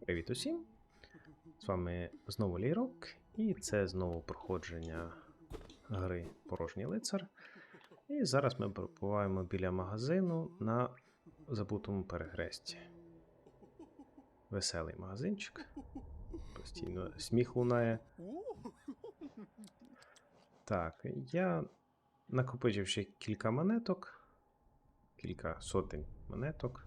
Привіт усім! З вами знову Лійрок, і це знову проходження гри Порожній лицар. І зараз ми перебуваємо біля магазину на забутому перехресті. Веселий магазинчик. Постійно сміх лунає. Так, я накопичив ще кілька монеток, кілька сотень монеток.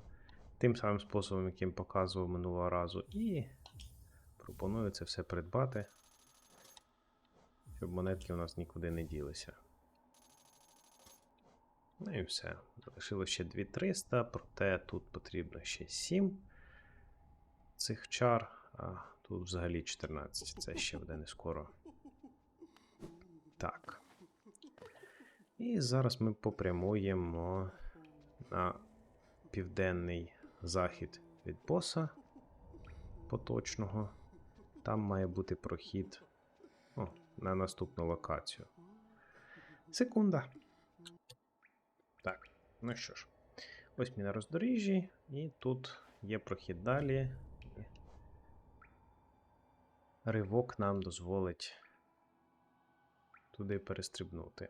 Тим самим способом, яким показував минулого разу, і пропоную це все придбати, щоб монетки у нас нікуди не ділися. Ну і все. Залишилося ще 2300, проте тут потрібно ще 7 цих чар, а тут взагалі 14. Це ще буде не скоро. Так. І зараз ми попрямуємо на південний захід від боса поточного. Там має бути прохід о, на наступну локацію. Секунда. Так, ну що ж, ось ми на роздоріжжі, і тут є прохід далі. Ривок нам дозволить туди перестрибнути.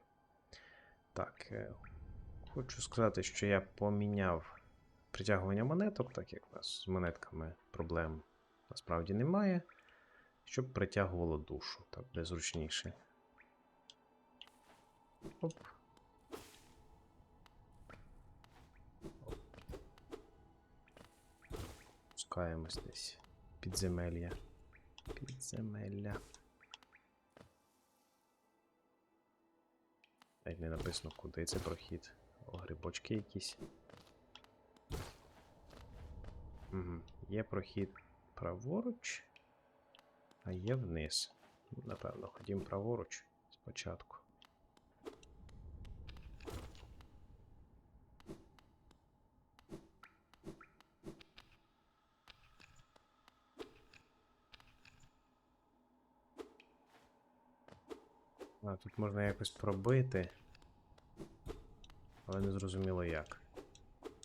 Так, е, хочу сказати, що я поміняв притягування монеток, так як у нас з монетками проблем насправді немає, щоб притягувало душу, так буде зручніше. Оп. Спускаємось десь. Підземелля. Підземелля. Навіть не написано, куди це прохід. О, грибочки якісь. Угу. Є прохід праворуч, а є вниз. Ну, Напевно, ходім праворуч спочатку. А, тут можна якось пробити. Але не зрозуміло як.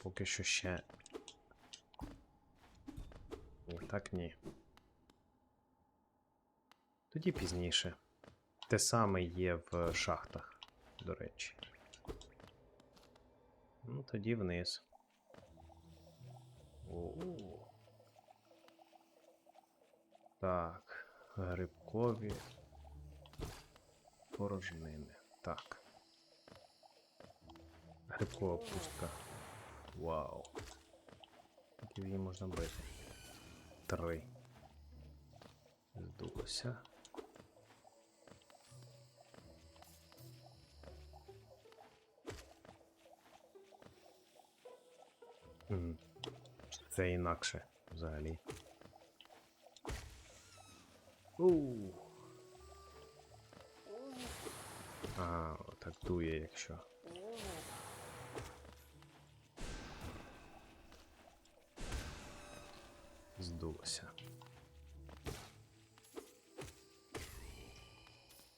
Поки що ще так ні. Тоді пізніше. Те саме є в шахтах, до речі. Ну, тоді вниз. О-о-о. Так, грибкові порожнини. Так. Грибкова пустка. Вау. Скільки її можна бити? Три. Здулося. Це інакше взагалі. Ууу. Ага, так дує, якщо. Здулося.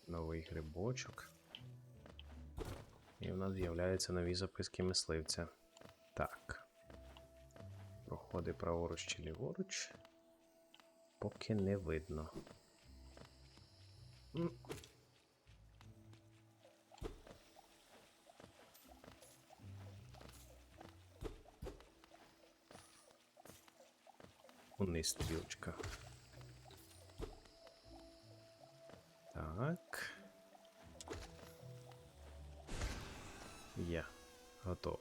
Новий грибочок. І в нас з'являються нові записки мисливця. Так. Проходи праворуч чи ліворуч. Поки не видно. М. Униз стрілочка. Так. Є. Готово.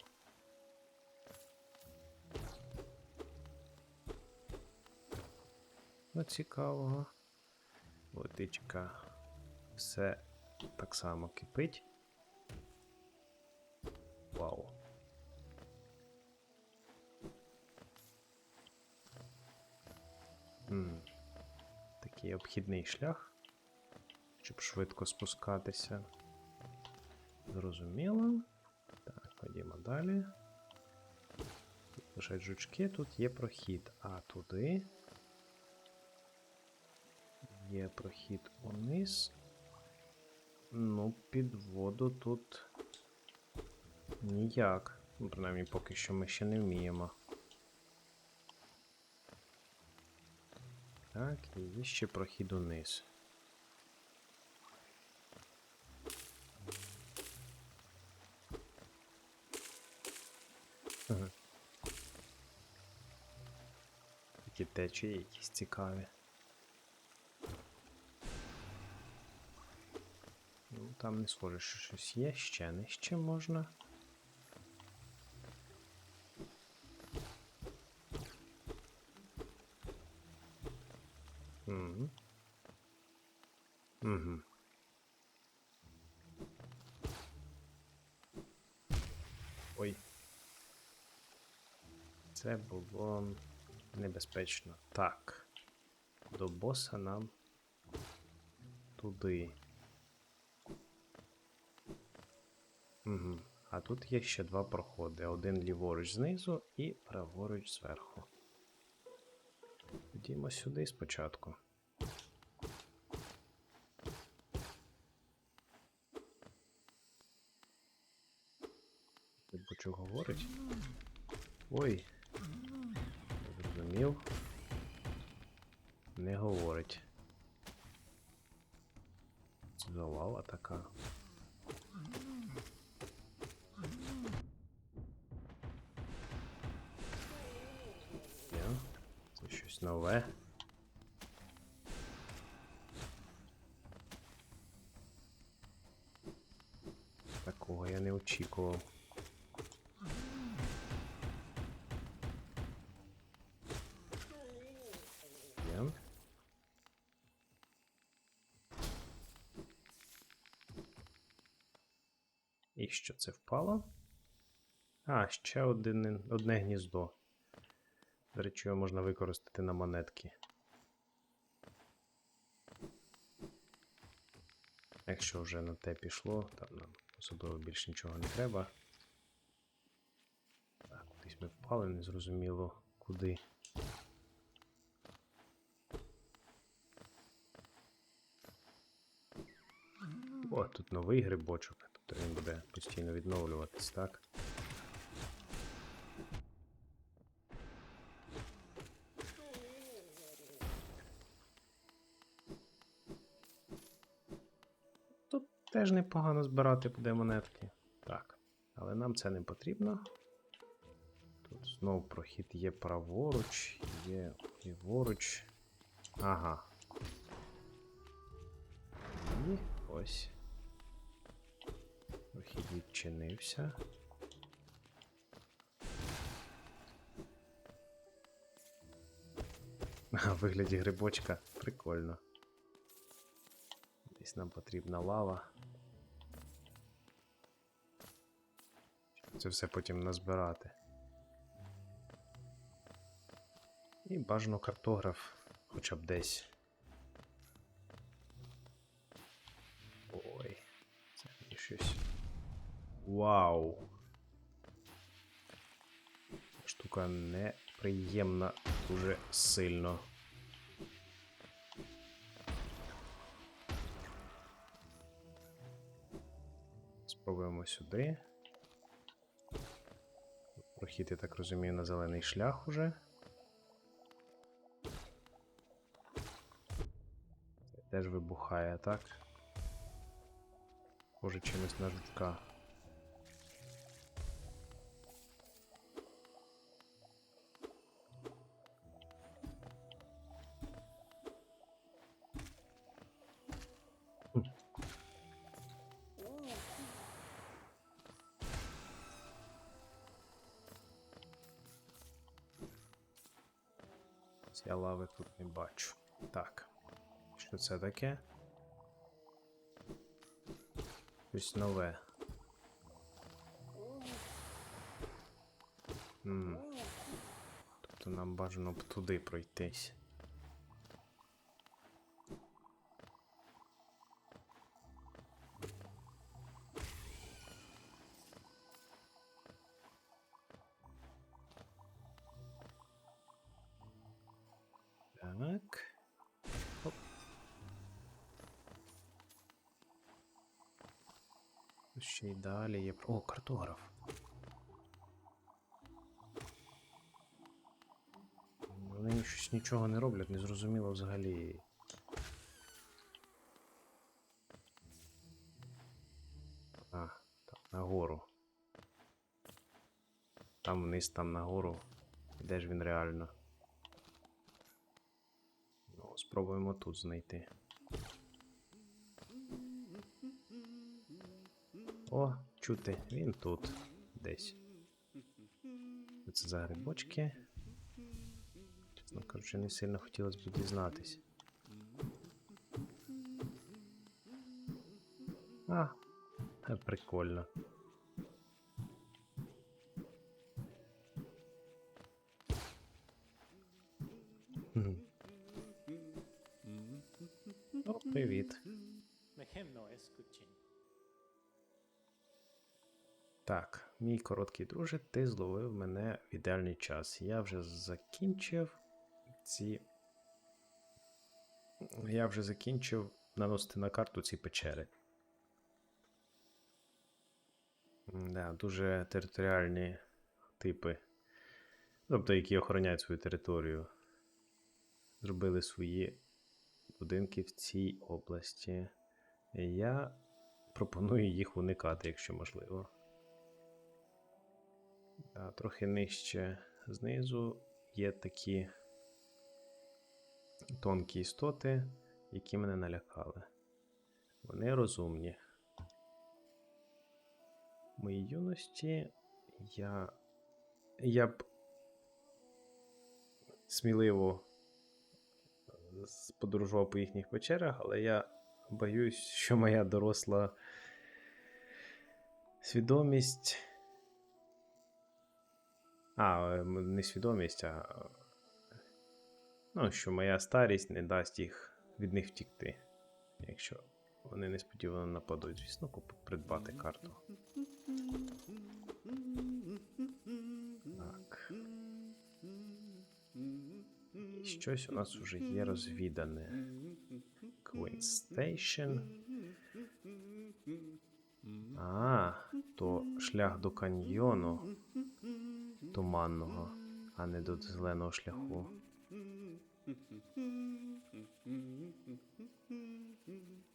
Ну, цікавого. Водичка. Все так само кипить. Такий обхідний шлях, щоб швидко спускатися. Зрозуміло. Так, ходімо далі. Лежать жучки, тут є прохід. А туди. Є прохід униз. Ну, під воду тут ніяк. Ну, Принаймні, поки що ми ще не вміємо. Так, і є ще прохід униз. Ага. Такі течії якісь цікаві. Ну, там не схоже, що щось є, ще нижче можна. Угу. Угу. Ой. Це було небезпечно. Так. До боса нам туди. Угу. А тут є ще два проходи. Один ліворуч знизу і праворуч зверху. Ходімо сюди спочатку. Бочок говорить. Ой. Зрозумів. Не говорить. Це за лава така. Є. Це щось нове. Такого я не очікував. І що це впало? А, ще один, одне гніздо. До речі, його можна використати на монетки. Якщо вже на те пішло, там нам особливо більше нічого не треба. Так, кудись ми впали, незрозуміло куди. О, тут новий грибочок, тобто він буде постійно відновлюватись, так? Тут теж непогано збирати буде монетки. Так, але нам це не потрібно. Тут знову прохід є праворуч, є ліворуч. Ага. І ось. Прохід відчинився. А, вигляді грибочка. Прикольно. Десь нам потрібна лава. Це все потім назбирати. І бажано картограф хоча б десь. Вау! Штука неприємна дуже сильно. Спробуємо сюди. Прохід, я так розумію, на зелений шлях уже. Це теж вибухає, так? Схоже чимось на жучка. Я лави тут не бачу. Так. Що це таке? Щось нове. Тобто нам бажано б туди пройтись. Ще й далі є. О, картограф. Вони щось нічого не роблять, не зрозуміло взагалі. А, там нагору. Там вниз, там нагору. Де ж він реально? Ну, спробуємо тут знайти. О, чути, він тут десь. Це за грибочки? Чесно кажучи, не сильно хотілося б дізнатись. А, прикольно. Привіт. Mehemno escuchin. Так, мій короткий друже, ти зловив мене в ідеальний час. Я вже закінчив ці. Я вже закінчив наносити на карту ці печери. Да, дуже територіальні типи. Тобто, які охороняють свою територію. Зробили свої будинки в цій області. Я пропоную їх уникати, якщо можливо. Да, трохи нижче знизу є такі тонкі істоти, які мене налякали. Вони розумні. В моїй юності я. Я б сміливо подорожував по їхніх печерах, але я боюсь, що моя доросла свідомість. А, е, не свідомість, а. Ну, що моя старість не дасть їх від них втікти. Якщо вони несподівано нападуть, звісно, куп- придбати карту. Так. Щось у нас вже є розвідане. Queen Station. А, то шлях до каньйону туманного, а не до зеленого шляху.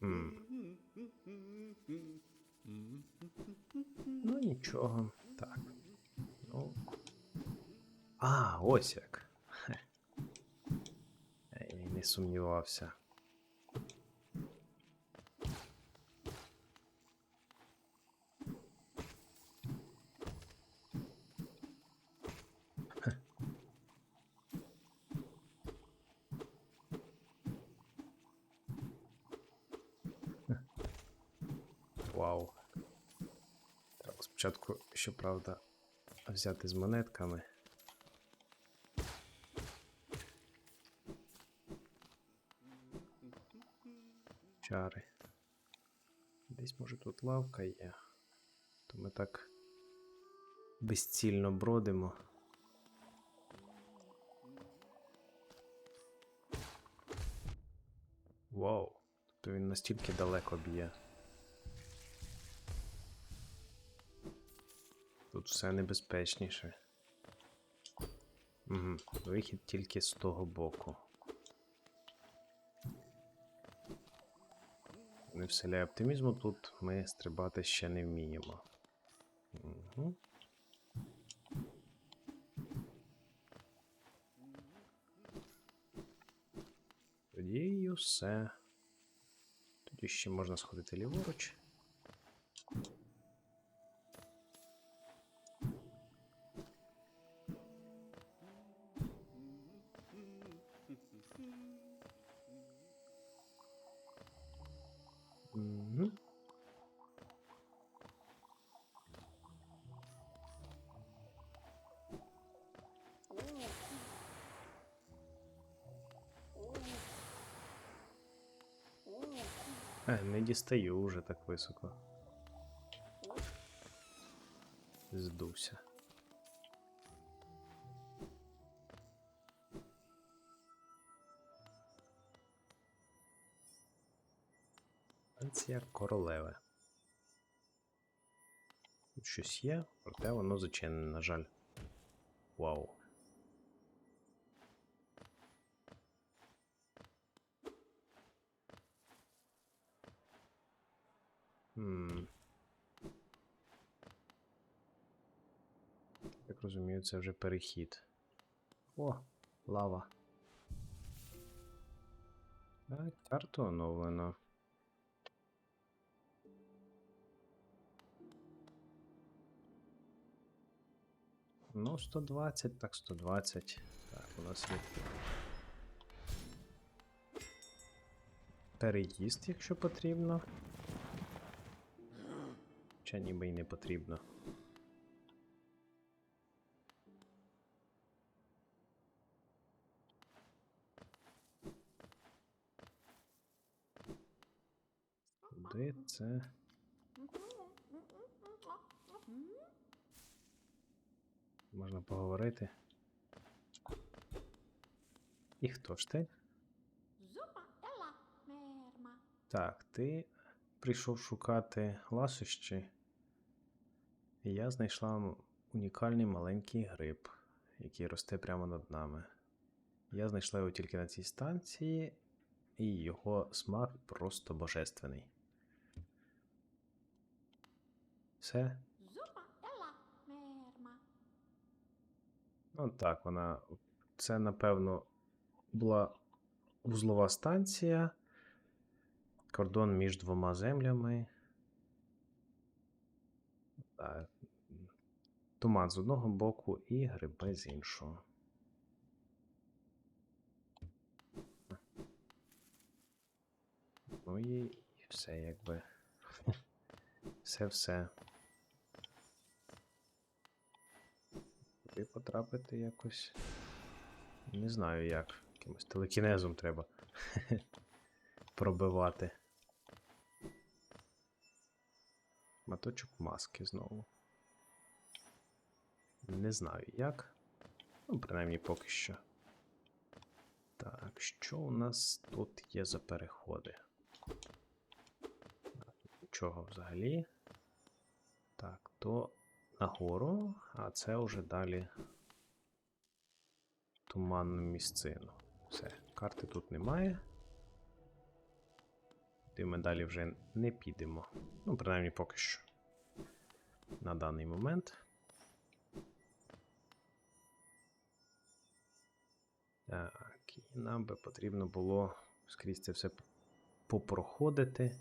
М. Ну, нічого. Так. Ну. А, ось як. Я не сумнівався. Вау. Так, спочатку, щоправда, взяти з монетками. Чари. Десь, може, тут лавка є. То ми так безцільно бродимо. Вау. Тобто він настільки далеко б'є. Тут все небезпечніше. Угу. Вихід тільки з того боку. Не вселяє оптимізму тут ми стрибати ще не вміємо. Угу. Тоді і все. Тоді ще можна сходити ліворуч. Е, не дістаю уже так високо. Здувся. Станція королеви. Тут щось є, проте воно зачинене, на жаль. Вау. Як розумію, це вже перехід. О, лава. Е, Карту оновлено. Ну, 120, так 120. Так, у нас є. Переїзд, якщо потрібно. Хоча ніби й не потрібно. Куди це? Можна поговорити. І хто ж ти? Так, ти прийшов шукати ласощі. І я знайшла унікальний маленький гриб, який росте прямо над нами. Я знайшла його тільки на цій станції, і його смак просто божественний. Все? Ну так, вона. Це, напевно, була вузлова станція. Кордон між двома землями. Туман з одного боку і гриби з іншого. Ну і все, якби. Все-все. Туди потрапити якось. Не знаю як. Якимось телекінезом треба пробивати. Маточок маски знову. Не знаю як. Ну, принаймні поки що. Так, що у нас тут є за переходи? Нічого взагалі. Так, то нагору, а це вже далі туманну місцину. Все, карти тут немає. Ти ми далі вже не підемо. Ну, принаймні поки що. На даний момент. Так, і нам би потрібно було скрізь це все попроходити.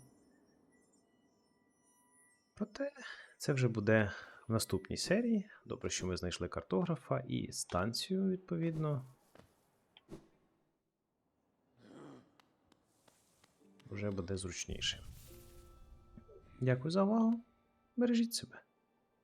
Проте це вже буде в наступній серії. Добре, що ми знайшли картографа і станцію, відповідно. Вже буде зручніше. Дякую за увагу. Бережіть себе.